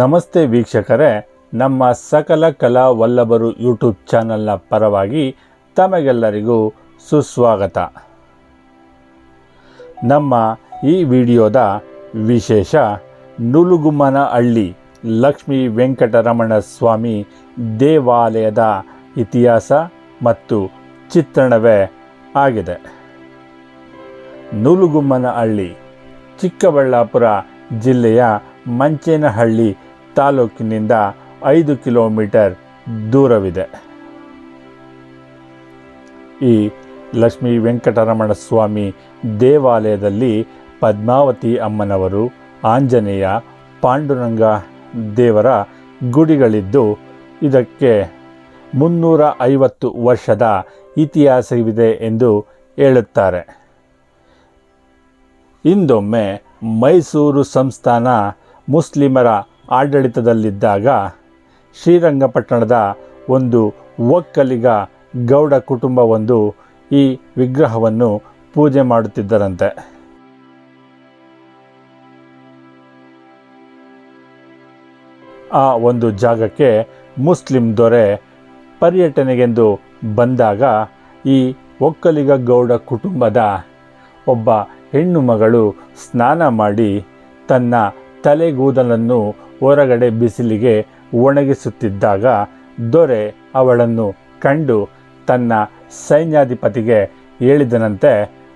ನಮಸ್ತೆ ವೀಕ್ಷಕರೇ, ನಮ್ಮ ಸಕಲ ಕಲಾ ವಲ್ಲಭರು ಯೂಟ್ಯೂಬ್ ಚಾನಲ್ನ ಪರವಾಗಿ ತಮಗೆಲ್ಲರಿಗೂ ಸುಸ್ವಾಗತ. ನಮ್ಮ ಈ ವಿಡಿಯೋದ ವಿಶೇಷ ನುಲುಗುಮ್ಮನ ಹಳ್ಳಿ ಲಕ್ಷ್ಮೀ ವೆಂಕಟರಮಣ ಸ್ವಾಮಿ ದೇವಾಲಯದ ಇತಿಹಾಸ ಮತ್ತು ಚಿತ್ರಣವೇ ಆಗಿದೆ. ನೂಲುಗುಮ್ಮನಹಳ್ಳಿ ಚಿಕ್ಕಬಳ್ಳಾಪುರ ಜಿಲ್ಲೆಯ ಮಂಚೇನಹಳ್ಳಿ ತಾಲೂಕಿನಿಂದ ಐದು ಕಿಲೋಮೀಟರ್ ದೂರವಿದೆ. ಈ ಲಕ್ಷ್ಮೀ ವೆಂಕಟರಮಣ ಸ್ವಾಮಿ ದೇವಾಲಯದಲ್ಲಿ ಪದ್ಮಾವತಿ ಅಮ್ಮನವರು, ಆಂಜನೇಯ, ಪಾಂಡುರಂಗ ದೇವರ ಗುಡಿಗಳಿದ್ದು, ಇದಕ್ಕೆ ಮುನ್ನೂರ ಐವತ್ತು ವರ್ಷದ ಇತಿಹಾಸವಿದೆ ಎಂದು ಹೇಳುತ್ತಾರೆ. ಇಂದೊಮ್ಮೆ ಮೈಸೂರು ಸಂಸ್ಥಾನ ಮುಸ್ಲಿಮರ ಆಡಳಿತದಲ್ಲಿದ್ದಾಗ ಶ್ರೀರಂಗಪಟ್ಟಣದ ಒಂದು ಒಕ್ಕಲಿಗ ಗೌಡ ಕುಟುಂಬವೊಂದು ಈ ವಿಗ್ರಹವನ್ನು ಪೂಜೆ ಮಾಡುತ್ತಿದ್ದರಂತೆ. ಆ ಒಂದು ಜಾಗಕ್ಕೆ ಮುಸ್ಲಿಂ ದೊರೆ ಪರ್ಯಟನೆಗೆಂದು ಬಂದಾಗ ಈ ಒಕ್ಕಲಿಗ ಗೌಡ ಕುಟುಂಬದ ಒಬ್ಬ ಹೆಣ್ಣು ಮಗಳು ಸ್ನಾನ ಮಾಡಿ ತನ್ನ ತಲೆಗೂದಲನ್ನು ಹೊರಗಡೆ ಬಿಸಿಲಿಗೆ ಒಣಗಿಸುತ್ತಿದ್ದಾಗ ದೊರೆ ಅವಳನ್ನು ಕಂಡು ತನ್ನ ಸೈನ್ಯಾಧಿಪತಿಗೆ ಹೇಳಿದನಂತೆ,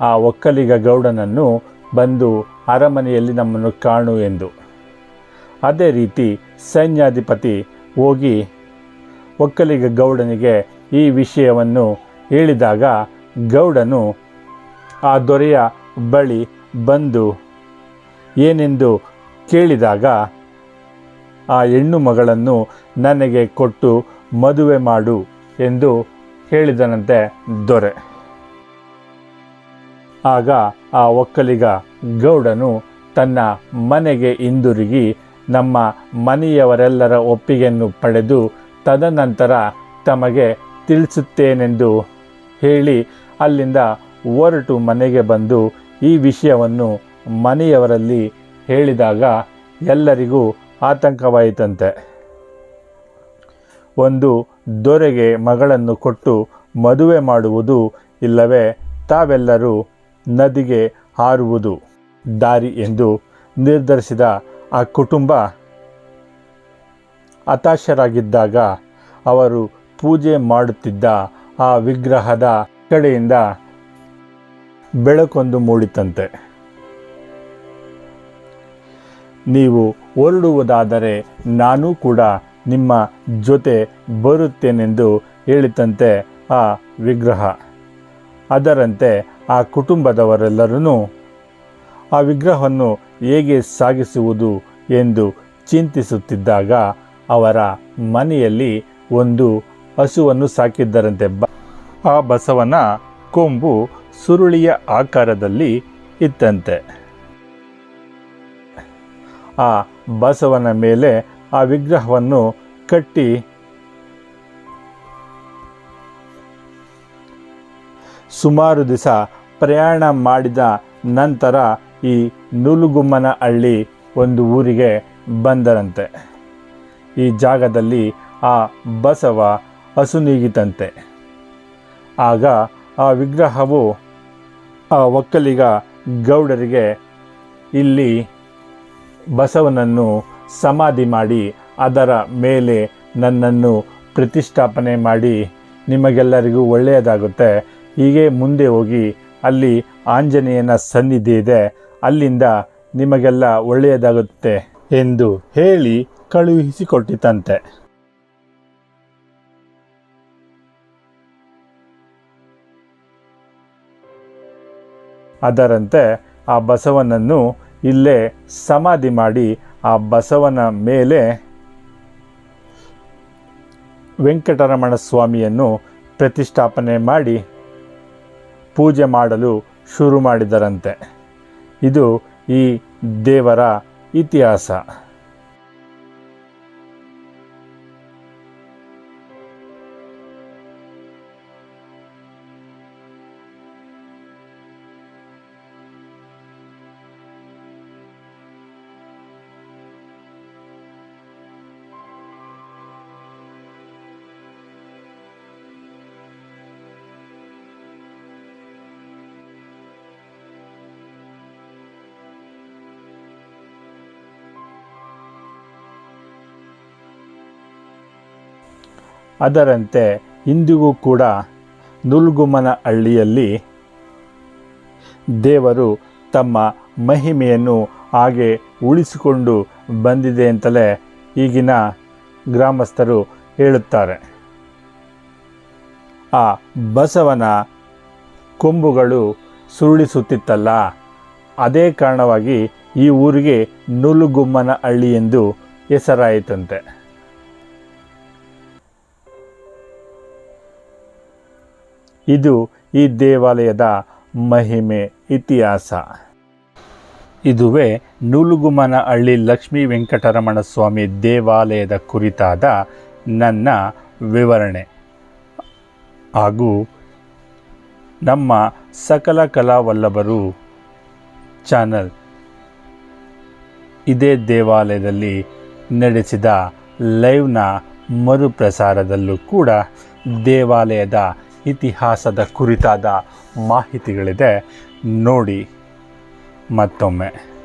ಆ ಒಕ್ಕಲಿಗ ಗೌಡನನ್ನು ಬಂದು ಅರಮನೆಯಲ್ಲಿ ನಮ್ಮನ್ನು ಕಾಣು ಎಂದು. ಅದೇ ರೀತಿ ಸೈನ್ಯಾಧಿಪತಿ ಹೋಗಿ ಒಕ್ಕಲಿಗ ಗೌಡನಿಗೆ ಈ ವಿಷಯವನ್ನು ಹೇಳಿದಾಗ ಗೌಡನು ಆ ದೊರೆಯ ಬಳಿ ಬಂದು, ಏನೆಂದು ಕೇಳಿದಾಗ ಆ ಹೆಣ್ಣು ಮಗಳನ್ನು ನನಗೆ ಕೊಟ್ಟು ಮದುವೆ ಮಾಡು ಎಂದು ಹೇಳಿದನಂತೆ ದೊರೆ. ಆಗ ಆ ಒಕ್ಕಲಿಗ ಗೌಡನು ತನ್ನ ಮನೆಗೆ ಹಿಂದಿರುಗಿ ನಮ್ಮ ಮನೆಯವರೆಲ್ಲರ ಒಪ್ಪಿಗೆಯನ್ನು ಪಡೆದು ತದನಂತರ ತಮಗೆ ತಿಳಿಸುತ್ತೇನೆಂದು ಹೇಳಿ ಅಲ್ಲಿಂದ ಹೊರಟು ಮನೆಗೆ ಬಂದು ಈ ವಿಷಯವನ್ನು ಮನೆಯವರಲ್ಲಿ ಹೇಳಿದಾಗ ಎಲ್ಲರಿಗೂ ಆತಂಕವಾಯಿತಂತೆ. ಒಂದು ದೊರೆಗೆ ಮಗಳನ್ನು ಕೊಟ್ಟು ಮದುವೆ ಮಾಡುವುದು ಇಲ್ಲವೇ ತಾವೆಲ್ಲರೂ ನದಿಗೆ ಹಾರುವುದು ದಾರಿ ಎಂದು ನಿರ್ಧರಿಸಿದ ಆ ಕುಟುಂಬ ಹತಾಶರಾಗಿದ್ದಾಗ ಅವರು ಪೂಜೆ ಮಾಡುತ್ತಿದ್ದ ಆ ವಿಗ್ರಹದ ಕಡೆಯಿಂದ ಬೆಳಕೊಂದು ಮೂಡಿತಂತೆ. ನೀವು ಹೊರಡುವುದಾದರೆ ನಾನು ಕೂಡ ನಿಮ್ಮ ಜೊತೆ ಬರುತ್ತೇನೆಂದು ಹೇಳಿತಂತೆ ಆ ವಿಗ್ರಹ. ಅದರಂತೆ ಆ ಕುಟುಂಬದವರೆಲ್ಲರೂ ಆ ವಿಗ್ರಹವನ್ನು ಹೇಗೆ ಸಾಗಿಸುವುದು ಎಂದು ಚಿಂತಿಸುತ್ತಿದ್ದಾಗ ಅವರ ಮನೆಯಲ್ಲಿ ಒಂದು ಹಸುವನ್ನು ಸಾಕಿದ್ದರಂತೆ. ಬ ಆ ಬಸವನ ಕೊಂಬು ಸುರುಳಿಯ ಆಕಾರದಲ್ಲಿ ಇತ್ತಂತೆ. ಆ ಬಸವನ ಮೇಲೆ ಆ ವಿಗ್ರಹವನ್ನು ಕಟ್ಟಿ ಸುಮಾರು ದಿವಸ ಪ್ರಯಾಣ ಮಾಡಿದ ನಂತರ ಈ ನೂಲುಗುಮ್ಮನ ಹಳ್ಳಿ ಒಂದು ಊರಿಗೆ ಬಂದರಂತೆ. ಈ ಜಾಗದಲ್ಲಿ ಆ ಬಸವ ಹಸುನೀಗಿತಂತೆ. ಆಗ ಆ ವಿಗ್ರಹವು ಆ ಒಕ್ಕಲಿಗ ಗೌಡರಿಗೆ ಇಲ್ಲಿ ಬಸವನನ್ನು ಸಮಾಧಿ ಮಾಡಿ ಅದರ ಮೇಲೆ ನನ್ನನ್ನು ಪ್ರತಿಷ್ಠಾಪನೆ ಮಾಡಿ. ನಿಮಗೆಲ್ಲರಿಗೂ ಒಳ್ಳೆಯದಾಗುತ್ತೆ. ಹೀಗೆ ಮುಂದೆ ಹೋಗಿ ಅಲ್ಲಿ ಆಂಜನೇಯನ ಸನ್ನಿಧಿ ಇದೆ. ಅಲ್ಲಿಂದ ನಿಮಗೆಲ್ಲ ಒಳ್ಳೆಯದಾಗುತ್ತೆ ಎಂದು ಹೇಳಿ ಕಳುಹಿಸಿಕೊಟ್ಟಿತಂತೆ. ಅದರಂತೆ ಆ ಬಸವನನ್ನು ಇಲ್ಲೇ ಸಮಾಧಿ ಮಾಡಿ ಆ ಬಸವನ ಮೇಲೆ ವೆಂಕಟರಮಣ ಸ್ವಾಮಿಯನ್ನು ಪ್ರತಿಷ್ಠಾಪನೆ ಮಾಡಿ ಪೂಜೆ ಮಾಡಲು ಶುರು ಮಾಡಿದರಂತೆ. ಇದು ಈ ದೇವರ ಇತಿಹಾಸ. ಅದರಂತೆ ಇಂದಿಗೂ ಕೂಡ ನುಲ್ಗುಮನ ಹಳ್ಳಿಯಲ್ಲಿ ದೇವರು ತಮ್ಮ ಮಹಿಮೆಯನ್ನು ಹಾಗೆ ಉಳಿಸಿಕೊಂಡು ಬಂದಿದೆ ಅಂತಲೇ ಈಗಿನ ಗ್ರಾಮಸ್ಥರು ಹೇಳುತ್ತಾರೆ. ಆ ಬಸವನ ಕೊಂಬುಗಳು ಸುರುಳಿಸುತ್ತಿತ್ತಲ್ಲ, ಅದೇ ಕಾರಣವಾಗಿ ಈ ಊರಿಗೆ ನುಲುಗುಮ್ಮನ ಹಳ್ಳಿ ಎಂದು ಹೆಸರಾಯಿತಂತೆ. ಇದು ಈ ದೇವಾಲಯದ ಮಹಿಮೆ ಇತಿಹಾಸ. ಇದುವೇ ನೂಲುಗುಮನಹಳ್ಳಿ ಲಕ್ಷ್ಮೀ ವೆಂಕಟರಮಣ ಸ್ವಾಮಿ ದೇವಾಲಯದ ಕುರಿತಾದ ನನ್ನ ವಿವರಣೆ. ಹಾಗೂ ನಮ್ಮ ಸಕಲ ಕಲಾವಲ್ಲಭರು ಚಾನಲ್. ಇದೇ ದೇವಾಲಯದಲ್ಲಿ ನಡೆಸಿದ ಲೈವ್ನ ಮರುಪ್ರಸಾರದಲ್ಲೂ ಕೂಡ ದೇವಾಲಯದ ಇತಿಹಾಸದ ಕುರಿತಾದ ಮಾಹಿತಿಗಳಿದೆ. ನೋಡಿ ಮತ್ತೊಮ್ಮೆ.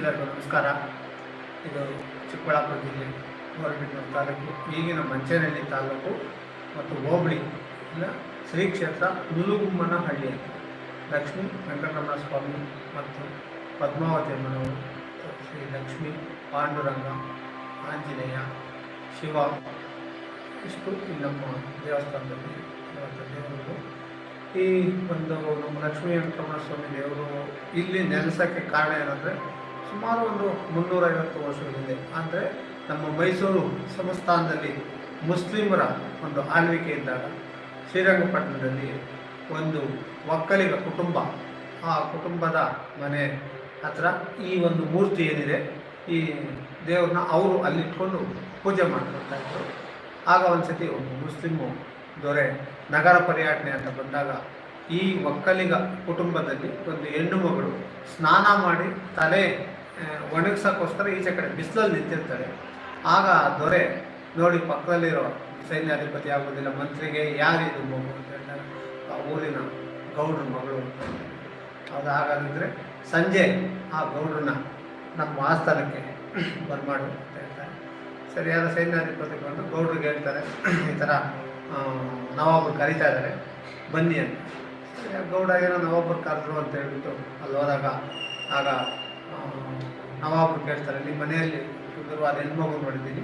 ಎಲ್ಲರಿಗೂ ನಮಸ್ಕಾರ. ಇದು ಚಿಕ್ಕಬಳ್ಳಾಪುರ ಜಿಲ್ಲೆ ಗೌರಿಬಿದನೂರು ತಾಲೂಕು, ಈಗಿನ ಮಂಚೇನಹಳ್ಳಿ ತಾಲೂಕು ಮತ್ತು ಹೋಬಳಿ ಇಲ್ಲ ಶ್ರೀ ಕ್ಷೇತ್ರ ಹುಲ್ಲುಗುಮ್ಮನಹಳ್ಳಿ ಅಂತ. ಲಕ್ಷ್ಮೀ ವೆಂಕಟರಮಣ ಸ್ವಾಮಿ ಮತ್ತು ಪದ್ಮಾವತಿ ಅಮ್ಮನವರು, ಶ್ರೀ ಲಕ್ಷ್ಮೀ ಪಾಂಡುರಂಗ ಆಂಜನೇಯ, ಶಿವ, ಇಷ್ಟು ಈ ನಮ್ಮ ದೇವಸ್ಥಾನದಲ್ಲಿ ದೇವರುಗಳು. ಈ ಒಂದು ನಮ್ಮ ಲಕ್ಷ್ಮೀ ವೆಂಕಟರಮಣ ಸ್ವಾಮಿ ದೇವರು ಇಲ್ಲಿ ನೆಲೆಸೋಕ್ಕೆ ಕಾರಣ ಏನಂದರೆ ಸುಮಾರು ಒಂದು ಮುನ್ನೂರೈವತ್ತು ವರ್ಷಗಳಿದೆ. ಅಂದರೆ ನಮ್ಮ ಮೈಸೂರು ಸಂಸ್ಥಾನದಲ್ಲಿ ಮುಸ್ಲಿಮರ ಒಂದು ಆಳ್ವಿಕೆ ಇದ್ದಾಗ ಶ್ರೀರಂಗಪಟ್ಟಣದಲ್ಲಿ ಒಂದು ಒಕ್ಕಲಿಗ ಕುಟುಂಬ, ಆ ಕುಟುಂಬದ ಮನೆ ಹತ್ರ ಈ ಒಂದು ಮೂರ್ತಿ ಏನಿದೆ, ಈ ದೇವ್ರನ್ನ ಅವರು ಅಲ್ಲಿಟ್ಕೊಂಡು ಪೂಜೆ ಮಾಡ್ಕೊಳ್ತಾ ಇದ್ರು. ಆಗ ಒಂದ್ಸತಿ ಒಂದು ಮುಸ್ಲಿಮು ದೊರೆ ನಗರ ಪರ್ಯಾಟನೆ ಅಂತ ಬಂದಾಗ ಈ ಒಕ್ಕಲಿಗ ಕುಟುಂಬದಲ್ಲಿ ಒಂದು ಹೆಣ್ಣು ಮಗಳು ಸ್ನಾನ ಮಾಡಿ ತಲೆ ಒಣಗ್ಸಕ್ಕೋಸ್ಕರ ಈಚೆ ಕಡೆ ಬಿಸಿಲಲ್ಲಿ ನಿಂತಿರ್ತಾರೆ. ಆಗ ದೊರೆ ನೋಡಿ ಪಕ್ಕದಲ್ಲಿರೋ ಸೈನ್ಯಾಧಿಪತಿ ಆಗೋದಿಲ್ಲ ಮಂತ್ರಿಗೆ ಯಾರಿದು ಮಗು ಅಂತ ಹೇಳ್ತಾರೆ. ಆ ಊರಿನ ಗೌಡ್ರ ಮಗಳು ಅಂತ ಅದು ಹಾಗಾಗಿದ್ರೆ ಸಂಜೆ ಆ ಗೌಡ್ರನ್ನ ನಮ್ಮ ಆಸ್ಥಾನಕ್ಕೆ ಬರ್ಮಾಡು ಅಂತ ಹೇಳ್ತಾರೆ. ಸರಿಯಾದ ಸೈನ್ಯಾಧಿಪತಿ ಬಂದು ಗೌಡ್ರಿಗೆ ಹೇಳ್ತಾರೆ, ಈ ಥರ ನವಾಬ್ರು ಕರೀತಾ ಇದ್ದಾರೆ, ಬನ್ನಿ ಅಂತ. ಗೌಡ ಏನೋ ನವಾಬರು ಕರೆದ್ರು ಅಂತ ಹೇಳ್ಬಿಟ್ಟು ಅಲ್ಲಿ ಹೋದಾಗ ಆಗ ನವಾಬರು ಕೇಳ್ತಾರೆ, ನಿಮ್ಮ ಮನೆಯಲ್ಲಿ ಸುಂದರವಾದ ಹೆಣ್ಮಗು ನೋಡಿದ್ದೀನಿ.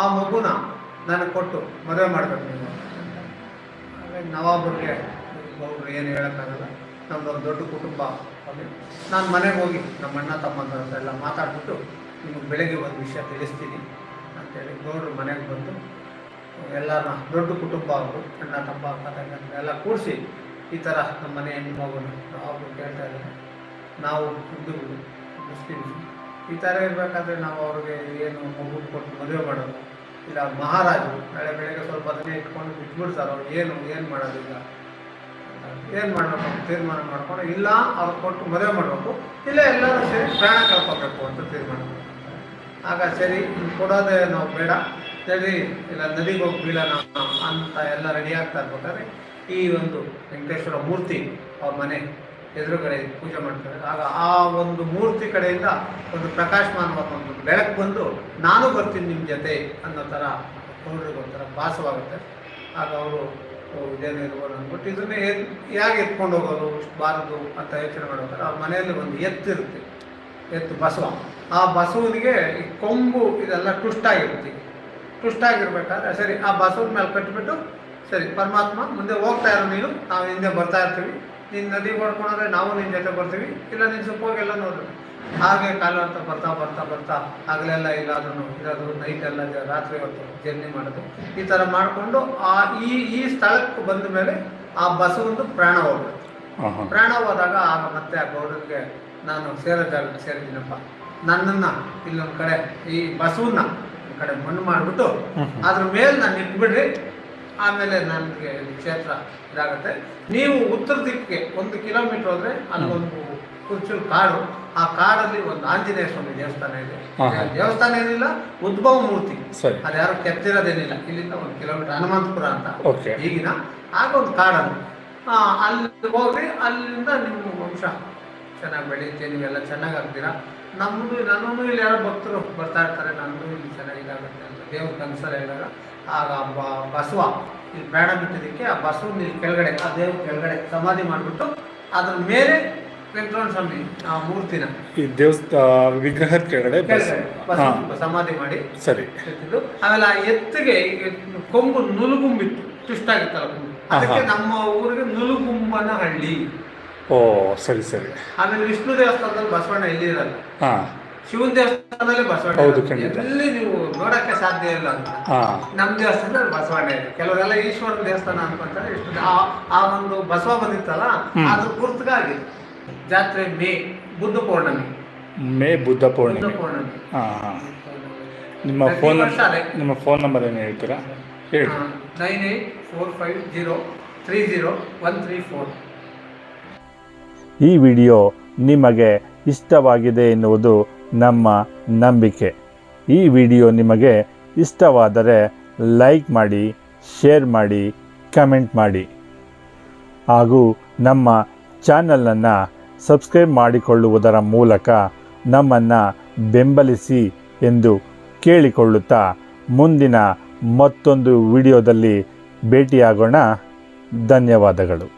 ಆ ಮಗುನ ನನಗೆ ಕೊಟ್ಟು ಮದುವೆ ಮಾಡಬೇಕು ನೀವು ಹಾಗಾಗಿ ನವಾಬರಿಗೆ ಗೌಡ್ರು ಏನು ಹೇಳೋಕ್ಕಾಗಲ್ಲ. ನಮ್ಮದೊಂದು ದೊಡ್ಡ ಕುಟುಂಬ ಅಲ್ಲಿ. ನಾನು ಮನೆಗೆ ಹೋಗಿ ನಮ್ಮ ಅಣ್ಣ ಹತ್ರ ಎಲ್ಲ ಮಾತಾಡ್ಬಿಟ್ಟು ನಿಮಗೆ ಬೆಳಗ್ಗೆ ಒಂದು ವಿಷಯ ತಿಳಿಸ್ತೀನಿ ಅಂತೇಳಿ ಗೌಡ್ರು ಮನೆಗೆ ಬಂದು ಎಲ್ಲರನ್ನ ದೊಡ್ಡ ಕುಟುಂಬ ಅವರು, ಅಣ್ಣ, ತಮ್ಮ ಅಕ್ಕ ಎಲ್ಲ ಕೂಡಿಸಿ ಈ ಥರ ನಮ್ಮ ಮನೆ ಹೆಣ್ಮಗುನ ನಾವು ಕೇಳ್ತಾ ನಾವು ಹಿಂದೂಗಳು, ಮುಸ್ಲಿಮ್ಸು. ಈ ಥರ ಇರಬೇಕಾದ್ರೆ ನಾವು ಅವ್ರಿಗೆ ಏನು ಮಗು ಕೊಟ್ಟು ಮದುವೆ ಮಾಡೋದು, ಇಲ್ಲ ಮಹಾರಾಜರು ನಾಳೆ ಬೆಳಗ್ಗೆ ಸ್ವಲ್ಪ ಅದನ್ನೇ ಇಟ್ಕೊಂಡು ಬಿಟ್ಬಿಡ್ತಾರೋ ಏನು ಏನು ಮಾಡೋದಿಲ್ಲ. ಏನು ಮಾಡಬೇಕು ತೀರ್ಮಾನ ಮಾಡ್ಕೊಂಡು, ಇಲ್ಲ ಅವ್ರು ಕೊಟ್ಟು ಮದುವೆ ಮಾಡಬೇಕು, ಇಲ್ಲ ಎಲ್ಲರೂ ಸೇರಿ ಪ್ರಯಾಣ ಕಳ್ಕೊಬೇಕು ಅಂತ ತೀರ್ಮಾನ ಆಗ ಸರಿ ಕೊಡೋದೇ ನಾವು ಬೇಡ, ಸರಿ, ಇಲ್ಲ ನದಿಗೆ ಹೋಗಿ ಬೀಳೋಣ ಅಂತ ಎಲ್ಲ ರೆಡಿ ಆಗ್ತಾ ಇರ್ಬೇಕಾದ್ರೆ ಈ ಒಂದು ವೆಂಕಟೇಶ್ವರ ಮೂರ್ತಿ ಅವ್ರ ಮನೆ ಎದುರುಗಡೆ ಪೂಜೆ ಮಾಡ್ತಾರೆ. ಆಗ ಆ ಒಂದು ಮೂರ್ತಿ ಕಡೆಯಿಂದ ಒಂದು ಪ್ರಕಾಶಮಾನವಾದ ಒಂದು ಬೆಳಕು ಬಂದು ನಾನು ಬರ್ತೀನಿ ನಿಮ್ಮ ಜೊತೆ ಅನ್ನೋ ಥರ ಗೌಡ್ರಿಗೆ ಒಂಥರ ಭಾಸವಾಗುತ್ತೆ. ಆಗ ಅವರು ಇದೇನು ಇರ್ಬೋದು ಅಂದ್ಬಿಟ್ಟು ಇದನ್ನೇ ಹೇಗೆ ಎತ್ಕೊಂಡು ಹೋಗೋದು ಬಾರದು ಅಂತ ಯೋಚನೆ ಮಾಡ್ಬೇಕಾದ್ರೆ ಅವ್ರ ಮನೆಯಲ್ಲಿ ಒಂದು ಎತ್ತಿರುತ್ತೆ ಎತ್ತು ಬಸವ. ಆ ಬಸವನಿಗೆ ಈ ಕೊಂಬು ಇದೆಲ್ಲ ಟುಷ್ಟಾಗಿರುತ್ತೆ ಟುಷ್ಟಾಗಿರ್ಬೇಕಾದ್ರೆ ಸರಿ, ಆ ಬಸವನ ಮೇಲೆ ಕಟ್ಟಿಬಿಟ್ಟು ಸರಿ, ಪರಮಾತ್ಮ ಮುಂದೆ ಹೋಗ್ತಾ ಇರೋ ನೀನು, ನಾವು ಹಿಂದೆ ಬರ್ತಾ ಇರ್ತೀವಿ ನೀನು ನದಿ ಮಾಡ್ಕೊಂಡ್ರೆ ನಾವು ನಿನ್ನ ಜೊತೆ ಬರ್ತೀವಿ ಇಲ್ಲ ನೀನು ಸುಪ್ಪೋಗೆಲ್ಲ ನೋಡು. ಹಾಗೆ ಕಾಲ ಅಂತ ಬರ್ತಾ ಬರ್ತಾ ಬರ್ತಾ ಹಗಲೆಲ್ಲ ಇಲ್ಲಾದ್ರೂ ಇರೋದು ನೈಟ್ ಎಲ್ಲ ರಾತ್ರಿ ಹೊತ್ತು ಜರ್ನಿ ಮಾಡೋದು. ಈ ಥರ ಮಾಡಿಕೊಂಡು ಆ ಈ ಈ ಸ್ಥಳಕ್ಕೆ ಬಂದ ಮೇಲೆ ಆ ಬಸವಂದು ಪ್ರಾಣ ಹೋಗುತ್ತೆ. ಪ್ರಾಣ ಹೋದಾಗ ಆಗ ಮತ್ತೆ ಆ ಗೌಡರಿಗೆ ನಾನು ಸೇರೋ ಜಾಗಕ್ಕೆ ಸೇರಿದ್ದೀನಪ್ಪ. ನನ್ನನ್ನು ಇಲ್ಲೊಂದು ಕಡೆ ಈ ಬಸವನ್ನ ಕಡೆ ಮಣ್ಣು ಮಾಡಿಬಿಟ್ಟು ಅದ್ರ ಮೇಲೆ ನಾನು ಇಟ್ಬಿಡ್ರಿ ಆಮೇಲೆ ನನಗೆ ಕ್ಷೇತ್ರ ಇದಾಗುತ್ತೆ. ನೀವು ಉತ್ತರ ದಿಕ್ಕಿಗೆ ಒಂದು ಕಿಲೋಮೀಟರ್ ಹೋದ್ರೆ ಅಲ್ಲೊಂದು ಕುರ್ಚು ಕಾಡು. ಆ ಕಾಡಲ್ಲಿ ಒಂದು ಆಂಜನೇಯ ಸ್ವಾಮಿ ದೇವಸ್ಥಾನ ಇದೆ. ದೇವಸ್ಥಾನ ಏನಿಲ್ಲ ಉದ್ಭವ ಮೂರ್ತಿ. ಅದ್ಯಾರು ಕೆತ್ತಿರೋದೇನಿಲ್ಲ. ಇಲ್ಲಿಂದ ಒಂದು ಕಿಲೋಮೀಟರ್ ಹನುಮಂತಪುರ ಅಂತ. ಈಗಿನ ಆಗ ಒಂದು ಕಾಡದು. ಆ, ಅಲ್ಲಿ ಹೋಗ್ರಿ ಅಲ್ಲಿಂದ ನಿಮ್ಮ ವಂಶ. ಚೆನ್ನಾಗಿ ಬೆಳೆಯುತ್ತೆ ನೀವೆಲ್ಲ ಚೆನ್ನಾಗಿ ಆಗ್ತೀರಾ? ನಮ್ಮದು ನನ್ನೂ ಇಲ್ಲಿ ಯಾರೋ ಭಕ್ತರು ಬರ್ತಾ ಇರ್ತಾರೆ ನನ್ನೂ ಇಲ್ಲಿ ಚೆನ್ನಾಗಿ ಇದಾಗುತ್ತೆ ಅಂತ. ದೇವ್ರ ಕನಸಲ್ಲಿ ಹೇಳಿದಾಗ ಆಗ ಬಸವ ಇಲ್ಲಿ ಪ್ರಾಣ ಬಿಟ್ಟಿದ್ದಕ್ಕೆ ಆ ಬಸವನ ಇಲ್ಲಿ ಕೆಳಗಡೆ ಆ ದೇವ್ರ ಕೆಳಗಡೆ ಸಮಾಧಿ ಮಾಡಿಬಿಟ್ಟು ಅದ್ರ ಮೇಲೆ ವೆಂಕಟರಮಣ ಸ್ವಾಮಿ ಆ ಮೂರ್ತಿನ ಈ ದೇವಸ್ಥಾನ ವಿಗ್ರಹ ಕೆಳಗಡೆ ಕೆಳಗಡೆ ಸಮಾಧಿ ಮಾಡಿ ಸರಿ. ಆಮೇಲೆ ಆ ಎತ್ತಿಗೆ ಕೊಂಬು ನುಲುಗುಂಬಿತ್ತು. ಟ್ವಿಸ್ಟ್ ಕೊಂಬು. ಅದಕ್ಕೆ ನಮ್ಮ ಊರಿಗೆ ನುಲುಗುಂಬನ ಹಳ್ಳಿ ಓ ಸರಿ ಸರಿ. ಆಮೇಲೆ ವಿಷ್ಣು ದೇವಸ್ಥಾನದಲ್ಲಿ ಬಸವಣ್ಣ ಇಲ್ಲಿ ಇರಲ್ಲ. ಹಾಂ. ಶಿವನ ದೇವಸ್ಥಾನದಲ್ಲಿ ಬಸವಣ್ಣ ಹೌದು, ಖಂಡಿತ. ಎಲ್ಲಿ ನೀವು ನೋಡಕ್ಕೆ ಸಾಧ್ಯ ಇಲ್ಲ ಅಂತ. ಹಾಂ. ನಮ್ಮ ದೇವಸ್ಥಾನದಲ್ಲಿ ಬಸವಣ್ಣ ಇದೆ. ಕೆಲವರೆಲ್ಲ ಈಶ್ವರನ ದೇವಸ್ಥಾನ ಅನ್ಕೊಂತಾರೆ. ಇಷ್ಟು ಆ- ಆ ಒಂದು ಬಸವ ಬಂದಿತ್ತಲ್ಲ ಹ್ಮ್. ಅದ್ರ ಗುರುತಿಗಾಗಿ ಜಾತ್ರೆ ಮೇ ಬುದ್ಧ ಪೂರ್ಣಮಿ. ಮೇ ಬುದ್ಧ ಬುದ್ಧ ಪೌರ್ಣಿಮೆ. ಪೌರ್ಣಮಿ ಹಾಂ ಹಾಂ. ನಿಮ್ಮ ಪ್ರತಿ ಫೋನ್ ವರ್ಷ ಅದೇ. ನಿಮ್ಮ ಫೋನ್ ನಂಬರ್ ಏನು ಹೇಳ್ತೀರಾ? ಹೇಳಿ. Nine eight four five zero three zero one three four. ಈ ವಿಡಿಯೋ ನಿಮಗೆ ಇಷ್ಟವಾಗಿದೆ ಎನ್ನುವುದು ನಮ್ಮ ನಂಬಿಕೆ. ಈ ವಿಡಿಯೋ ನಿಮಗೆ ಇಷ್ಟವಾದರೆ ಲೈಕ್ ಮಾಡಿ, ಶೇರ್ ಮಾಡಿ, ಕಮೆಂಟ್ ಮಾಡಿ. ಹಾಗೂ ನಮ್ಮ ಚಾನಲನ್ನು ಸಬ್ಸ್ಕ್ರೈಬ್ ಮಾಡಿಕೊಳ್ಳುವುದರ ಮೂಲಕ ನಮ್ಮನ್ನು ಬೆಂಬಲಿಸಿ ಎಂದು ಕೇಳಿಕೊಳ್ಳುತ್ತಾ ಮುಂದಿನ ಮತ್ತೊಂದು ವಿಡಿಯೋದಲ್ಲಿ ಭೇಟಿಯಾಗೋಣ. ಧನ್ಯವಾದಗಳು.